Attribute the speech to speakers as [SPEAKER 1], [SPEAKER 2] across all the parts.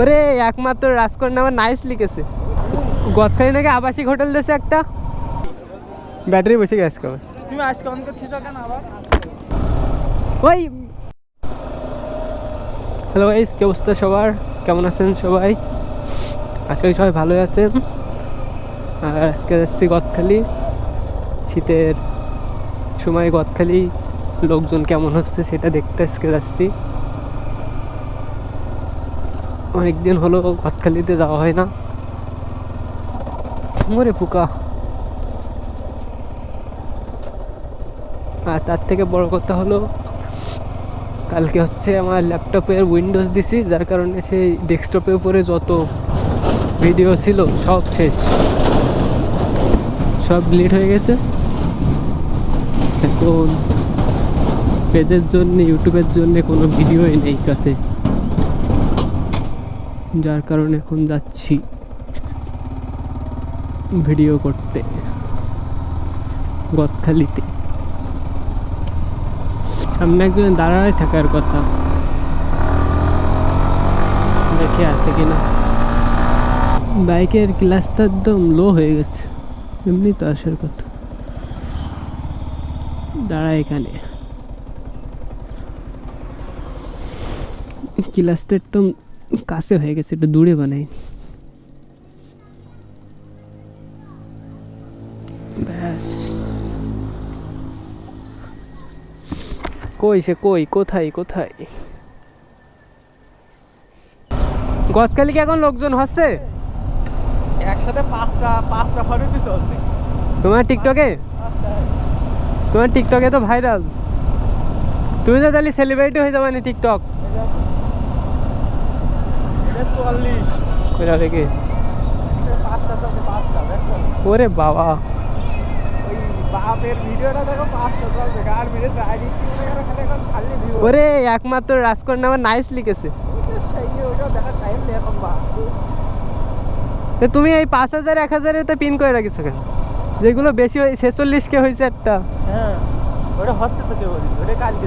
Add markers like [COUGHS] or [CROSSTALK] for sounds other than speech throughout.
[SPEAKER 1] ওরে একমাত্র রাজকন্যা আমার নাইস লিখেছে। গদখালি নাকি আবাসিক হোটেল দিয়েছে একটা? ব্যাটারি বসে গেছে কবে?
[SPEAKER 2] তুমি আজকে অন করছিস কেন আবার?
[SPEAKER 1] ওই! হ্যালো গাইস কি অবস্থা সবার? কেমন আছেন সবাই? আজকে সবাই ভালোই আছেন। আর আজকে যাচ্ছি গদখালি। শীতের সময় গদখালি লোকজন কেমন হচ্ছে সেটা দেখতে আজকে যাচ্ছি। অনেকদিন হলো গদখালিতে যাওয়া হয় না। মরে ফুকা আর তার থেকে বড় কথা হলো, কালকে হচ্ছে আমার ল্যাপটপের উইন্ডোজ দিছি, যার কারণে সেই ডেস্কটপের উপরে যত ভিডিও ছিল সব শেষ। সব ডিলিট হয়ে গেছে। এখন পেজের জন্য, ইউটিউবের জন্য কোনো ভিডিওই নেই কাছে। যার কারণে এখন যাচ্ছি ভিডিও করতে, গদখালিতে। সামনে একজন দাঁড়ায় থাকার কথা। দেখে আছে কিনা? বাইকের গ্লাসটা একদম লো হয়ে গেছে। এমনি তো আসার কথা। দাঁড়া এখানে। ক্লাসটা একটু কাছে হয়ে গেছে একটু দূরে বানাইনি ব্যাস। কই সে কই কোথায় কোথায়? গতকালি কি এখন লোকজন হচ্ছে?
[SPEAKER 2] একসাথে পাঁচটা পাঁচটা ফটোতে চলছে
[SPEAKER 1] তোমার টিকটকে? তোমার টিকটকে তো ভাইরাল তুমি তো তাহলে সেলিব্রিটি হয়ে যাবে না টিকটক। কোথা থেকে ওরে বাবা। ওরে একমাত্র রাজকন্যা আমার নাইস লিখেছে। তো তুমি এই পাঁচ হাজার এক হাজারেতে পিন করে রাখিস কেন? যেগুলো বেশি ছেচল্লিশ কে হয়েছে একটা।
[SPEAKER 2] হ্যাঁ ওটা হচ্ছে তো কেবল ওটা কালকে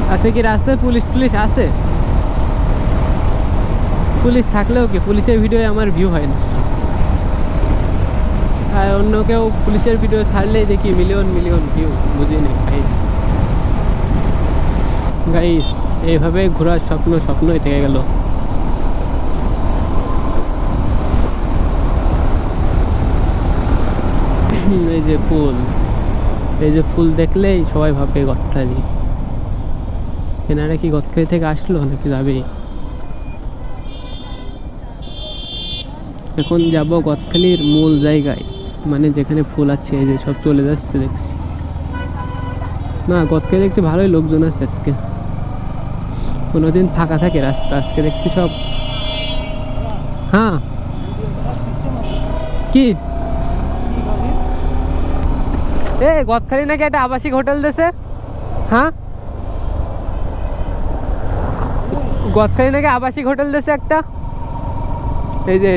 [SPEAKER 1] আছে কি রাস্তায়? পুলিশ টুলিশ আছে? পুলিশ থাকলেও কি? পুলিশের ভিডিও আমার ভিউ হয় না। আর অন্য কেউ পুলিশের ভিডিও ছাড়লেই দেখি মিলিয়ন মিলিয়ন ভিউ বুঝি নি, ভাই। গাইস এইভাবে ঘোরার স্বপ্ন স্বপ্নই থেকে গেল। এই যে ফুল, এই যে ফুল দেখলেই সবাই ভাবে গত্তালি এনারা কি গদখালি থেকে আসলো নাকি যাবে এখন যাব গদখালির মূল জায়গায় মানে যেখানে ফুল আছে যে সব চলে যাচ্ছে দেখছি। না, গদখালি দেখছি ভালোই লোকজন আছে আজকে। কোনোদিন ফাঁকা থাকে রাস্তা, আজকে দেখছি সব। হ্যাঁ। কি? এ গদখালি নাকি একটা আবাসিক হোটেল দেশে হ্যাঁ? গদখালি নাকি আবাসিক হোটেল দেশে একটা? এই যে,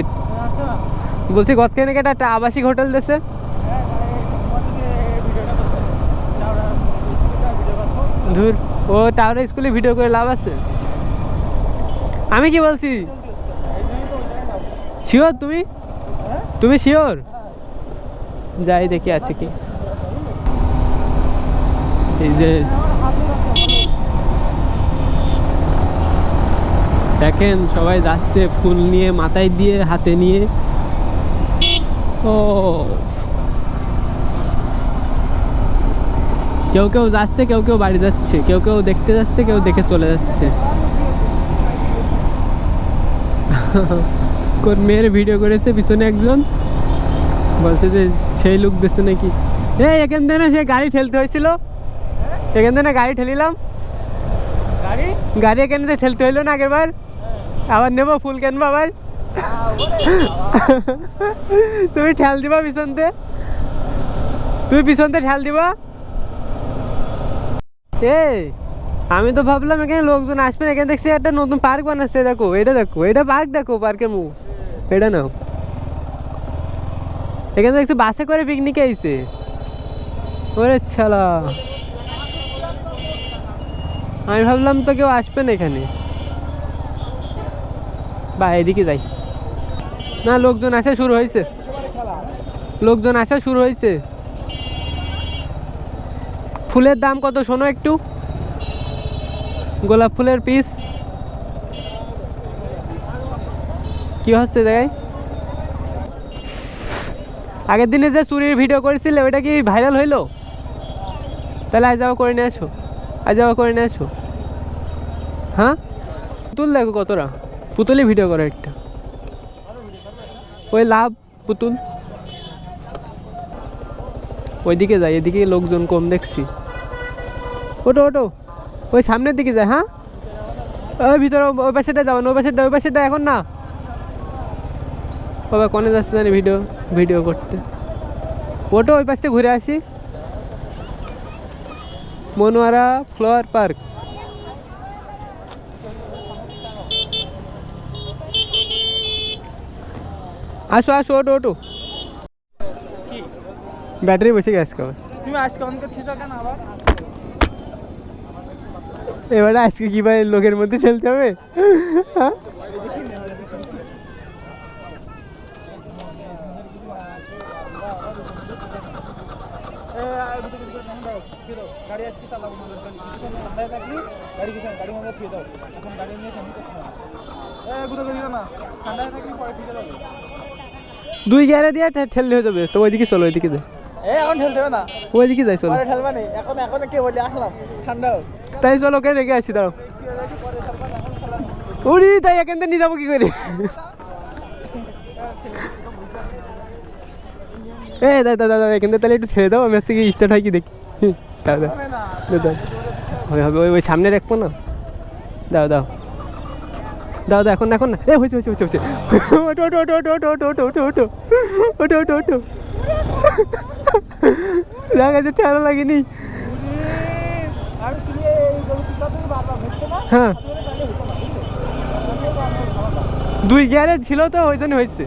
[SPEAKER 1] বলছি গদখালি নাকি একটা আবাসিক হোটেল দেশে ধুর, ও টাওয়ার স্কুলে ভিডিও করে লাভ আছে। আমি কি বলছি? শিওর তুমি? তুমি শিওর যাই দেখি আছে কি। এই যে দেখেন সবাই যাচ্ছে ফুল নিয়ে মাথায় দিয়ে হাতে নিয়ে। ও। কেউ কেউ যাচ্ছে কেউ কেউ বাড়ি যাচ্ছে কেউ কেউ দেখতে যাচ্ছে কেউ দেখে চলে যাচ্ছে। [LAUGHS] কোন মেয়ের ভিডিও করেছে পিছনে একজন? বলছে যে সেই লোক দিচ্ছে নাকি? এই এখান থেকে সে গাড়ি ঠেলতে হয়েছিল। এখান থেকে গাড়ি ঠেলিলাম।
[SPEAKER 2] গাড়ি?
[SPEAKER 1] গাড়ি এখানে থেকে ঠেলতে হইল না আগের বার আবার নেব, ফুল কেনবো আবার। তুমি ঠেল দিবা পিছনতে। তুমি পিছনতে ঠেল দিবা। এই, আমি তো ভাবলাম এখানে লোকজন আসবে। এখানে দেখছি একটা নতুন পার্ক বানাচ্ছে, দেখো, এটা দেখো, এটা পার্ক দেখো, পার্কের মুখ। এটা নাও। এখানে দেখছি বাসে করে পিকনিকে আইছে। ওরে ছালা আমি ভাবলাম তো কেউ আসবে না এখানে। বা এদিকে যাই। না, লোকজন আসা শুরু হয়েছে। লোকজন আসা শুরু হয়েছে। ফুলের দাম কত শোনো একটু? গোলাপ ফুলের পিস কি হচ্ছে দেখাই? আগের দিনে যে চুরির ভিডিও করেছিলে, ওইটা কি ভাইরাল হইল? তাহলে আজ যাওয়া করে নিয়ে আসো। আজ যাওয়া করে নিয়ে আসো। হ্যাঁ? তুল দেখো কতটা। পুতুলই ভিডিও করে একটা। ওই লাভ, পুতুল। ওইদিকে যাই, এদিকে লোকজন কম দেখছি। ওটো ওটো ওই সামনের দিকে যায় হ্যাঁ? ওই ভিতরে, ওই পাশেটা যাব না, ওই পাশেটা ওই পাশেটা এখন না। বাবা, কোনে যাচ্ছে জানি ভিডিও ভিডিও করতে। ওটো ওই পাশে ঘুরে আসি। Monowara flower park. আসো আসো ওটো ওটো ব্যাটারি বসে গেছে কবে
[SPEAKER 2] তুমি আজকে অন করছিস কেন আবার
[SPEAKER 1] এবারে আজকে কি ভাই লোকের মধ্যে খেলতে হবে হ্যাঁ
[SPEAKER 2] गाड़ी अच्छी चला गाड़ी किसान गाड़ी में फिर दाओ गाड़ी में ठंडी ना ठंडा थकली पड़े फिर
[SPEAKER 1] দুই গিয়ারে দিয়ে ঠেললে হয়ে যাবে। তো ওইদিকে চলো ওইদিকে দে।
[SPEAKER 2] এখন ঠেলতে হবে না।
[SPEAKER 1] ওইদিকে যাই চলো।
[SPEAKER 2] ঠেলবা নেই এখন এখন কে বলি আসলাম। ঠান্ডা
[SPEAKER 1] তাই চলো ওকে রেখে আসি দাঁড়াও। উড়ি তাই এখান থেকে নিয়ে যাব কি করে? এ দাদা দাদা এখান থেকে তাহলে একটু ছেড়ে দাও আমি আজকে স্টার্ট হয় কি দেখি। দাদা দাদা হবে হবে ওই ওই সামনে রাখব না। দাও দাও দাও এখন এখন না। এ হয়েছে হয়েছে হয়েছে হয়েছে। ওটো ওটো ওটো ওটো ওটো ওটো ওটো ওটো ওটো ওটো ওটো দেখা যাচ্ছে ঠান্ডা লাগেনি। হ্যাঁ। দুই গিয়ারে ছিল তো, ওই জন্য হয়েছে।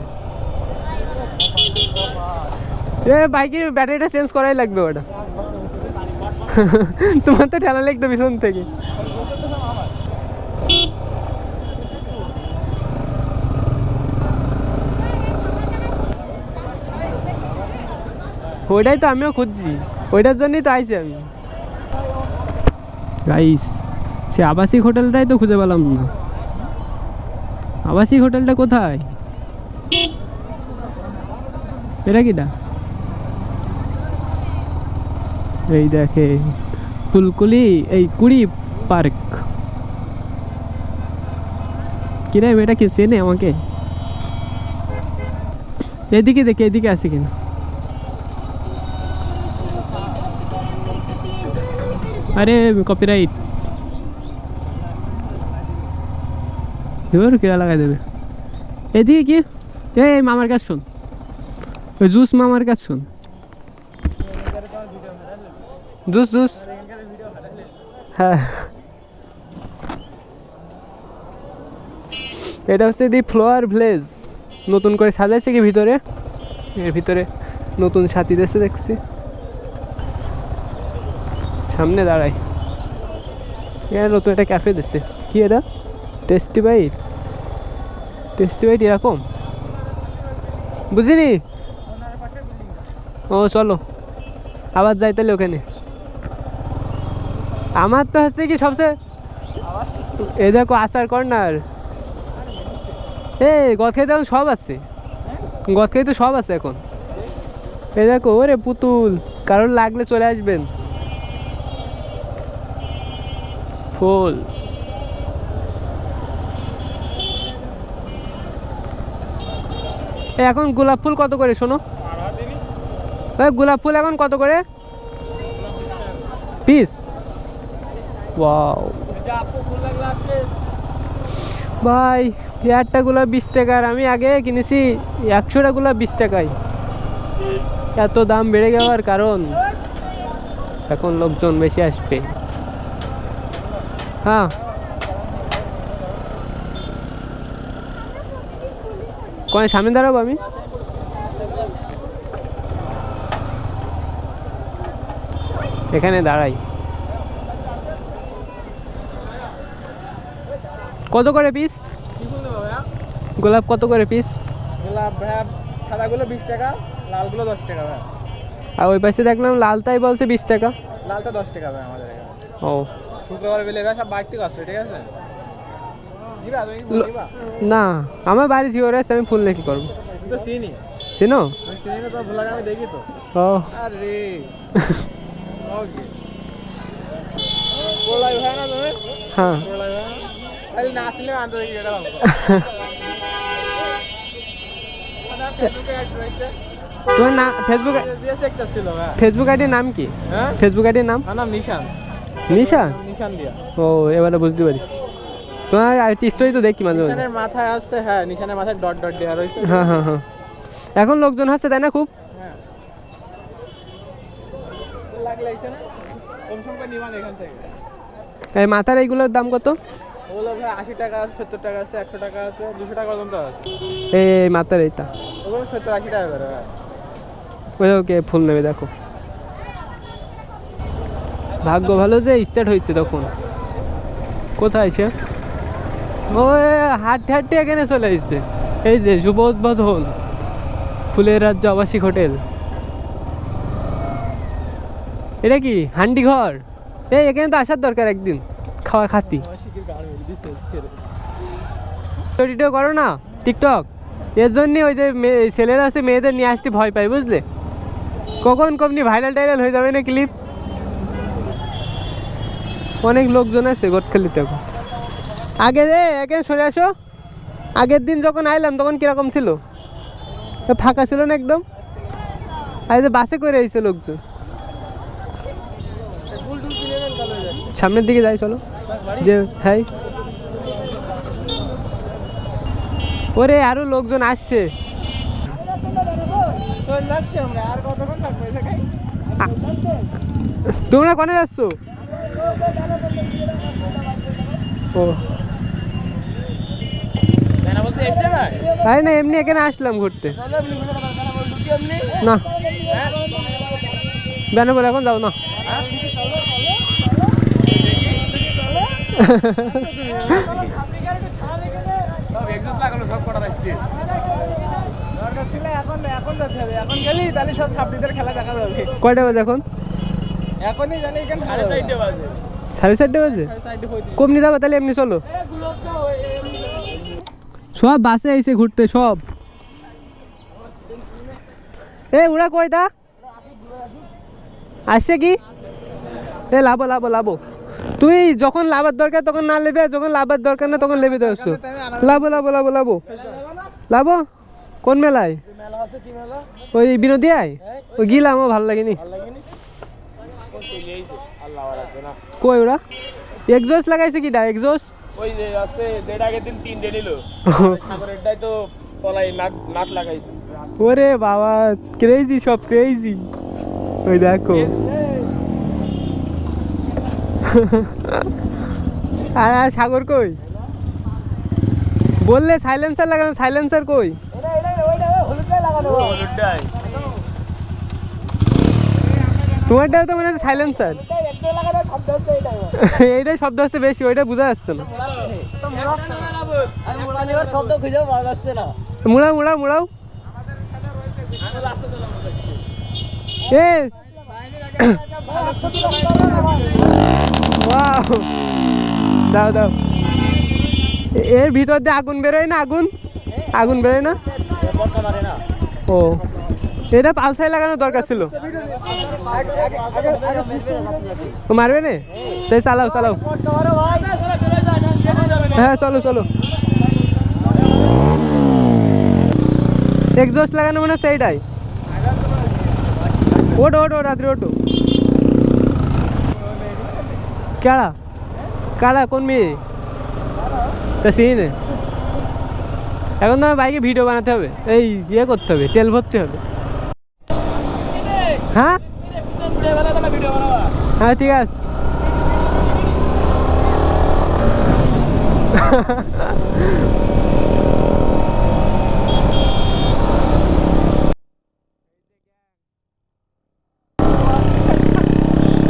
[SPEAKER 1] এ, বাইকের ব্যাটারিটা চেঞ্জ করাই লাগবে ওটা। তোমার তো ঠেলা লাগতো পিছন থেকে। ওইটাই তো আমিও খুঁজছি। ওইটার জন্যই তো আইছি আমি। গাইস সে আবাসিক হোটেলটাই তো খুঁজে পেলাম না। আবাসিক হোটেলটা কোথায়? এটা কিটা? এই দেখে, ফুলকুলি, এই কুড়ি পার্ক। কিরে এটা কি চেনে আমাকে? এদিকে দেখে এদিকে আসি কিনা? আরে কপিরাইট জোর কিরা লাগাই দেবে। এদিকে কি? এই মামার কাছে শোন। ওই জুস মামার কাছে শোন। Juice juice. হ্যাঁ। এটা হচ্ছে দি ফ্লোয়ার ভিলেজ। নতুন করে সাজাইছে কি ভিতরে? এর ভিতরে নতুন সাথী দেশে দেখছি। সামনে দাঁড়াই। এর নতুন একটা ক্যাফে দিচ্ছে কি এটা? টেস্টি বাইট টেস্টি বাইট এরকম? বুঝিনি? ও, চলো। আবার যাই তাহলে ওখানে। আমার তো হচ্ছে কি সবচেয়ে এ দেখো, আচার কর্নার। এ গদ খাইতে এখন সব আছে। গদ খাইতে সব আছে এখন। এ দেখো, ওরে পুতুল, কারোর লাগলে চলে আসবেন। ফুল। এখন গোলাপ ফুল কত করে শোনো? এই গোলাপ ফুল এখন কত করে? পিস। ভাই এয়ারটাগুলো বিশ টাকার আমি আগে কিনেছি একশোটাগুলো বিশ টাকায়। এত দাম বেড়ে যাওয়ার কারণ। এখন লোকজন বেশি আসবে। হ্যাঁ। কয় সামনে দাঁড়াবো আমি? এখানে দাঁড়াই। কত করে পিস গোলাপ কত করে পিস
[SPEAKER 2] গোলাপ ভাইয়া সাদাগুলো বিশ টাকা লালগুলো দশ টাকা ভাইয়া।
[SPEAKER 1] আর ওই পাশে দেখলাম লালটাই বলছে বিশ টাকা।
[SPEAKER 2] লালটা দশ টাকা ভাই আমাদের
[SPEAKER 1] ও।
[SPEAKER 2] শুক্রবার বেলে সব বাড়তি কষ্ট ঠিক আছে?
[SPEAKER 1] না আমার বাড়ি জিওরে আছে আমি ফুল নিয়ে কি করব?
[SPEAKER 2] চিনি। আমি না দেখি তো।
[SPEAKER 1] ও।
[SPEAKER 2] আরে। [LAUGHS] ওকে। কোলাই ভাই না তুমি?
[SPEAKER 1] হ্যাঁ।
[SPEAKER 2] কোলাই ভাই তাহলে না। আনতে দেখি এটা ভালো। ফেসবুকে রয়েছে।
[SPEAKER 1] তোমার না ফেসবুক
[SPEAKER 2] ভাই।
[SPEAKER 1] ফেসবুক আইডির নাম কি?
[SPEAKER 2] হ্যাঁ?
[SPEAKER 1] ফেসবুক আইডির নাম
[SPEAKER 2] নিশান।
[SPEAKER 1] নিশা?
[SPEAKER 2] নিশান দিয়া।
[SPEAKER 1] ও এবারে বুঝতে পারিস। তোমার আইটি স্টোরি তো দেখি মাঝে মাঝে।
[SPEAKER 2] নিশানের মাথায় আসছে হ্যাঁ নিশানের মাথায় ডট ডট দেওয়া রয়েছে।
[SPEAKER 1] হ্যাঁ হ্যাঁ হ্যাঁ। এখন লোকজন হচ্ছে তাই না খুব?
[SPEAKER 2] হ্যাঁ।
[SPEAKER 1] এই মাথার এইগুলোর দাম কত?
[SPEAKER 2] ওগুলো ভাই আশি টাকা আছে সত্তর টাকা আছে একশো টাকা আছে দুশো টাকা পর্যন্ত আছে।
[SPEAKER 1] এই মাথার এইটা।
[SPEAKER 2] ওগুলো সত্তর আশি টাকা করে
[SPEAKER 1] ওই ওকে ফুল নেবে দেখো। ভাগ্য ভালো যে স্টার্ট হয়েছে তখন। কোথায় সে? ও হাঁটতে হাঁটতে এখানে চলে এসেছে এই যে শুভ উদ্বোধন ফুলের রাজ্য আবাসিক হোটেল। এটা কি, হান্ডি ঘর? এই, এখানে তো আসার দরকার একদিন, খাওয়া খাতি। ভিডিও করো না, টিকটক। এর জন্যই ওই যে ছেলেরা আছে, মেয়েদের নিয়ে আসতে ভয় পায়, বুঝলে? কখন কমনি ভাইরাল টাইরাল হয়ে যাবে না ক্লিপ অনেক লোকজন আছে গোটখালিতে এখন। আগে রে এখানে সরে আসো। আগের দিন যখন আইলাম তখন কীরকম ছিল? ফাঁকা ছিল না একদম? আর যে বাসে করে আইছে লোকজন। সামনের দিকে যাই চলো। যে হ্যাঁ ওরে আরও লোকজন আসছে। তোমরা কোনে যাচ্ছ? ও। না, এমনি এখানে আসলাম ঘুরতে। না। বেনা বলে, এখন যাও, না। কয়টা বাজে এখন?
[SPEAKER 2] এখনই জানি এখানে সাড়ে চারটে বাজে।
[SPEAKER 1] সাড়ে চারটে বাজে? কমনি যাব তাহলে এমনি চলো। সব বাসে এসে ঘুরতে সব। এ ওরা কয়টা আসছে কি? এ লাভো লাভো লাভো তুমি যখন লাভার দরকার তখন না নেবে যখন লাভার দরকার না তখন লেবে দেওয়াছো লাভো লাভো লাভো লাভো লাভো কোন মেলায়?
[SPEAKER 2] মেলা আছে কি মেলা?
[SPEAKER 1] ওই বিনোদিয়ায়? ওই গিলাম ও ভালো লাগেনি
[SPEAKER 2] ভালো লাগেনি আল্লাহ রাখবে না
[SPEAKER 1] কই ওরা? লাগাইছে
[SPEAKER 2] ওই যে আছে দেড় আগের দিন তিনটে নিল। সাগরেরটাই [LAUGHS] তো তলায় নাট নাট লাগাইছে।
[SPEAKER 1] ওরে বাবা ক্রেজি সব ক্রেজি ওই দেখো। [LAUGHS] আর আর সাগর কই? বললে সাইলেন্সার লাগানো সাইলেন্সার কই?
[SPEAKER 2] লাগানো। হলুদটাই।
[SPEAKER 1] তোমারটাও তো মনে হচ্ছে সাইলেন্সার [LAUGHS] এইটাই শব্দ হচ্ছে বেশি ওইটা বোঝা যাচ্ছে না।
[SPEAKER 2] মোড়া নেওয়ার শব্দ খুঁজে পাওয়া যাচ্ছে না
[SPEAKER 1] মুড়াও মুড়াও মুড়াও। এ। [COUGHS] দাও দাও। এর ভিতর দিয়ে আগুন বেরোয় না আগুন? আগুন বেরোয় না? ও। এটা পালসাই লাগানো দরকার ছিল। ও মারবে না? তাই চালাও চালাও। হ্যাঁ চলো চলো। এক্সজস্ট লাগানো মানে সেইটাই। ওটো ওটো রাত্রি ওটো কারা কারা কোন মেয়ে? তা সিনে এখন তোমার বাইকে ভিডিও বানাতে হবে। এই ইয়ে করতে হবে, তেল ভরতে হবে। হ্যাঁ? হ্যাঁ ঠিক আছে।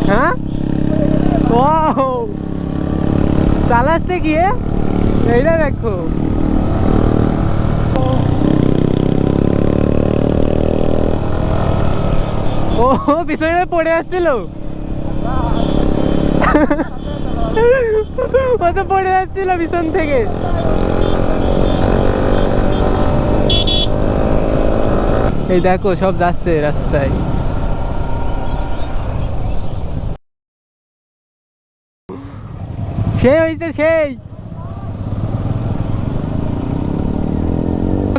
[SPEAKER 1] হ্যাঁ? ও চালাচ্ছে গিয়ে এইটা দেখো। ও, পিছনে পড়ে আসছিল। ও পড়ে আসছিল পিছন থেকে। এই দেখো, সব যাচ্ছে রাস্তায়। সেই হয়েছে, সেই।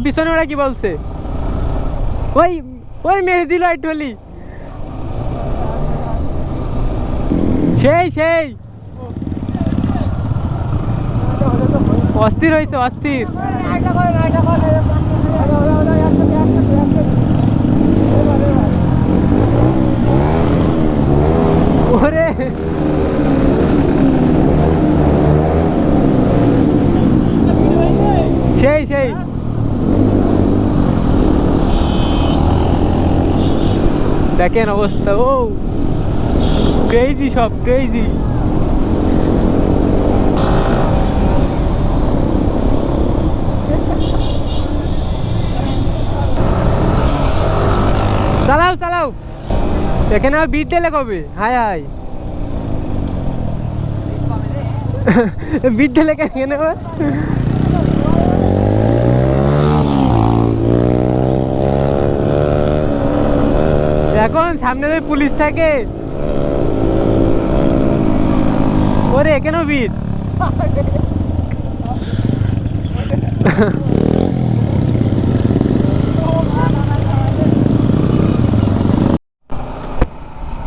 [SPEAKER 1] পিছনে ওরা কি বলছে? ওই ওই দিল একটুলি সেই সেই। অস্থির হয়েছে অস্থির। ওরে। সেই সেই। দেখেন অবস্থা ও। ক্রেজি সব ক্রেজি চালাও চালাও। এখানে আমার বিট দিলে কবে? High high. বিট দিলে কেন? এখন সামনে পুলিশ থাকে ওরে, কেন ভিড়?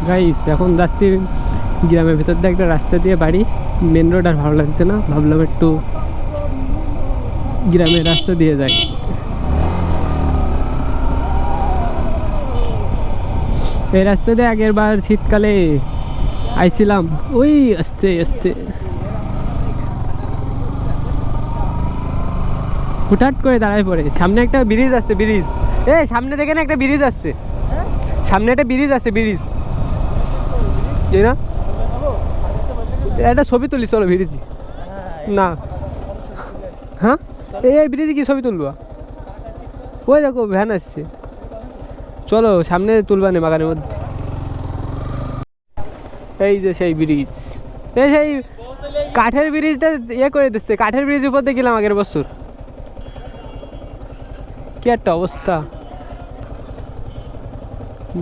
[SPEAKER 1] গাইস এখন যাচ্ছি গ্রামের ভেতর দিয়ে একটা রাস্তা দিয়ে বাড়ি। মেন রোড আর ভালো লাগছে না। ভাবলাম একটু গ্রামের রাস্তা দিয়ে যাই। এই রাস্তা দিয়ে আগের বার শীতকালে আইছিলাম। ওই, আস্তে আস্তে। হুটহাট করে দাঁড়ায় পড়ে। সামনে একটা ব্রিজ আছে, ব্রিজ। এ, সামনে দেখেন একটা ব্রিজ আছে। সামনে একটা ব্রিজ আছে, ব্রিজ। না? একটা ছবি তুলি, চলো ব্রিজ। না। হ্যাঁ? এই এই ব্রিজে কি ছবি তুলবো? ওই দেখো, ভ্যান আসছে। চলো, সামনে তুলবা নে বাগানের মধ্যে। এই যে সেই ব্রিজ এই সেই কাঠের ব্রিজটা ইয়ে করে দিচ্ছে। কাঠের ব্রিজ উপর দিয়ে গেলাম আগের বছর। কি একটা অবস্থা।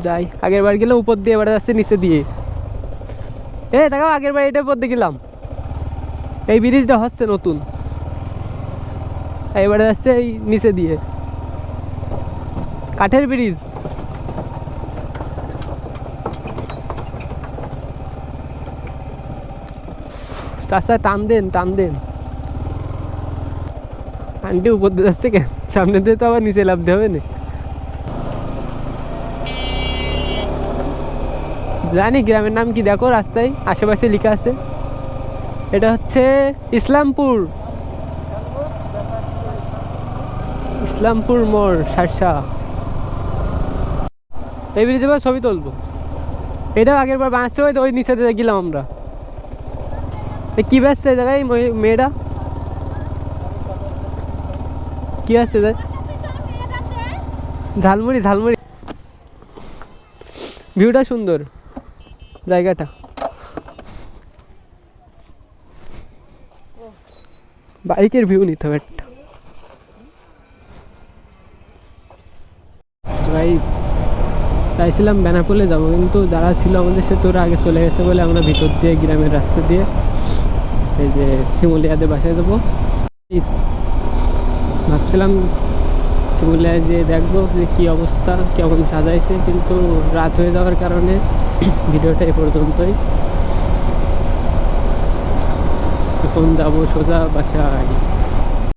[SPEAKER 1] যাই, আগের বার গেলাম উপর দিয়ে, এবারে যাচ্ছে নিচে দিয়ে। এ দেখাও, আগের বার এটা উপর দিয়ে গেলাম। এই ব্রিজটা হচ্ছে নতুন। এবারে যাচ্ছে এই নিচে দিয়ে। কাঠের ব্রিজ চাষা টান দেন টান দেন। আন্টি উপর দিয়ে যাচ্ছে কেন? সামনে দিয়ে তো আবার নিচে লাভতে হবে না। জানি গ্রামের নাম কি, দেখো রাস্তায়, আশেপাশে লেখা আছে। এটা হচ্ছে ইসলামপুর। ইসলামপুর মোড়, সারসা। এই ব্রিজে ছবি তুলবো। এটা আগের বার তো ওই নিচে গেলাম আমরা। কি ব্যস্ত জায়গায় মেয়েটা? কি আসছে ঝালমুড়ি ঝালমুড়ি। ভিউটা সুন্দর, জায়গাটা। বাইকের ভিউ নিতে হবে চাইছিলাম বেনাপোলে যাব, কিন্তু যারা ছিল আমাদের সে তোরা আগে চলে গেছে বলে আমরা ভিতর দিয়ে, গ্রামের রাস্তা দিয়ে এই যে শিমুলিয়াদের বাসায় যাব। ভাবছিলাম শিমুলিয়ায় যে দেখব যে কী অবস্থা, কেমন সাজাইছে, কিন্তু রাত হয়ে যাওয়ার কারণে ভিডিওটা এ পর্যন্তই। এখন যাব সোজা বাসায়।